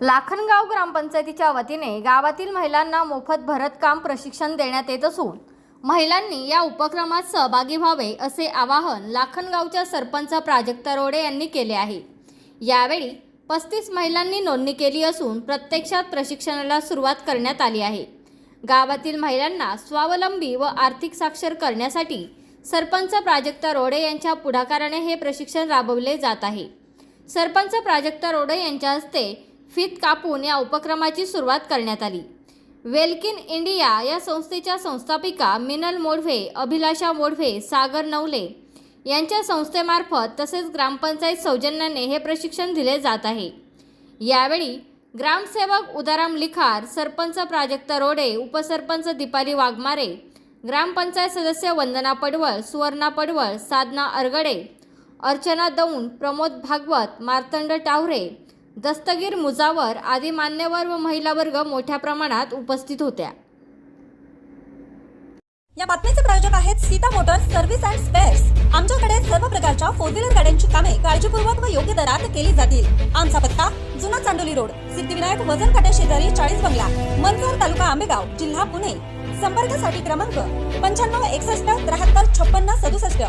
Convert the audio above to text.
लाखनगाव ग्रामपंचायतीच्या वतीने गावातील महिलांना मोफत भरतकाम प्रशिक्षण देण्यात येत असून महिलांनी या उपक्रमात सहभागी व्हावे असे आवाहन लाखनगावच्या सरपंच प्राजक्ता रोडे यांनी केले आहे. यावेळी पस्तीस महिलांनी नोंदणी केली असून प्रत्यक्षात प्रशिक्षणाला सुरुवात करण्यात आली आहे. गावातील महिलांना स्वावलंबी व आर्थिक साक्षर करण्यासाठी सरपंच प्राजक्ता रोडे यांच्या पुढाकाराने हे प्रशिक्षण राबवले जात आहे. सरपंच प्राजक्ता रोडे यांच्या हस्ते फीत कापून या उपक्रमाची सुरुवात करण्यात आली. वेलकिन इंडिया या संस्थेच्या संस्थापिका मिनल मोडवे अभिलाषा मोडवे सागर नवले यांच्या संस्थेमार्फत तसेच ग्रामपंचायत सौजन्याने हे प्रशिक्षण दिले जात आहे. यावेळी ग्रामसेवक उदाराम लिखार सरपंच प्राजक्ता रोडे उपसरपंच दीपाली वाघमारे ग्रामपंचायत सदस्य वंदना पडवळ सुवर्णा पडवळ साधना अरगडे अर्चना दौंड प्रमोद भागवत मार्तंड टावरे दस्तगीर मुजावर आदी मान्यवर व महिला वर्ग मोठ्या प्रमाणात उपस्थित होत्या. या बातमीचे प्रायोजक आहेत Sita motors service and spares. आमच्याकडे सर्व प्रकारच्या फोर व्हीलर गाड्यांची कामे काळजीपूर्वक व योग्य दरात केली जातील. आमचा पत्ता जुना चांडोली रोड सिद्धिविनायक वजन काट्या शेजारी चाळीस बंगला मनसर तालुका आंबेगाव जिल्हा पुणे. संपर्कासाठी क्रमांक पंच्याण्णव एकसष्ट त्र्याहत्तर छप्पन्न सदुसष्ट.